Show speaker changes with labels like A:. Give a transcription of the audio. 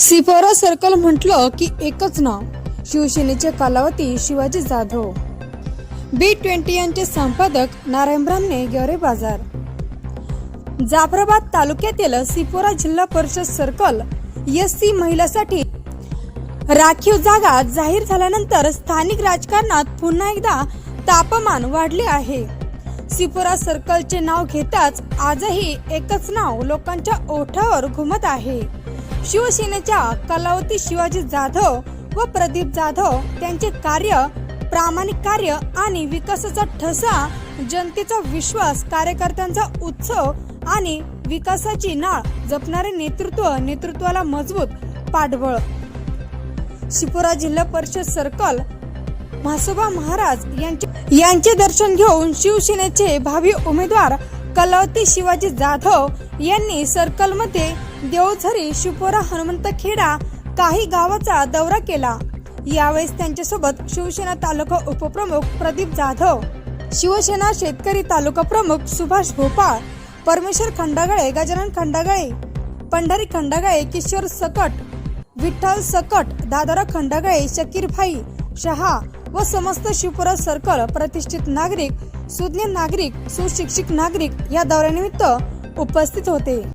A: Sipora circle म्हटलं की एकच नाव शिवसेनेचे कालावती शिवाजी जाधव. बी ट्वेंटी यांचे संपादक नारायण ब्राह्मणे गेवरे बाजार. जाफराबाद तालुक्यातील सिपोरा जिल्हा परिषद सर्कल एस सी महिलासाठी राखीव जागा जाहीर झाल्यानंतर स्थानिक राजकारणात पुन्हा एकदा तापमान वाढले आहे. सिपोरा सर्कलचे नाव घेताच आजही एकच नाव लोकांच्या ओठावर घुमत आहे. शिवसेनेच्या कलावती शिवाजी जाधव व प्रदीप जाधव त्यांचे कार्य प्रामाणिक कार्य आणि विकासाचा ठसा जनतेचा विश्वास कार्यकर्त्यांचा उत्सव आणि विकासाची नाळ जपणारे नेतृत्व नेतृत्वाला मजबूत पाठबळ. शिपुरा जिल्हा परिषद सर्कल म्हासोबा महाराज यांचे यांचे दर्शन घेऊन शिवसेनेचे भावी उमेदवार कलावती शिवाजी जाधव यांनी सर्कलमध्ये देवझरी शिपोरा हनुमंत खेडा काही गावाचा दौरा केला. यावेळेस त्यांच्यासोबत शिवसेना तालुका उपप्रमुख प्रदीप जाधव शिवसेना शेतकरी तालुका प्रमुख सुभाष भोपाळ परमेश्वर खंडागळे गजानन खंडागळे पंढरी खंडागळे किशोर सकट विठ्ठल सकट दादरा खंडागळे शकीर भाई शहा व समस्त शिवपुरा सर्कल प्रतिष्ठित नागरिक सुज्ञ नागरिक सुशिक्षित नागरिक या दौऱ्यानिमित्त उपस्थित होते.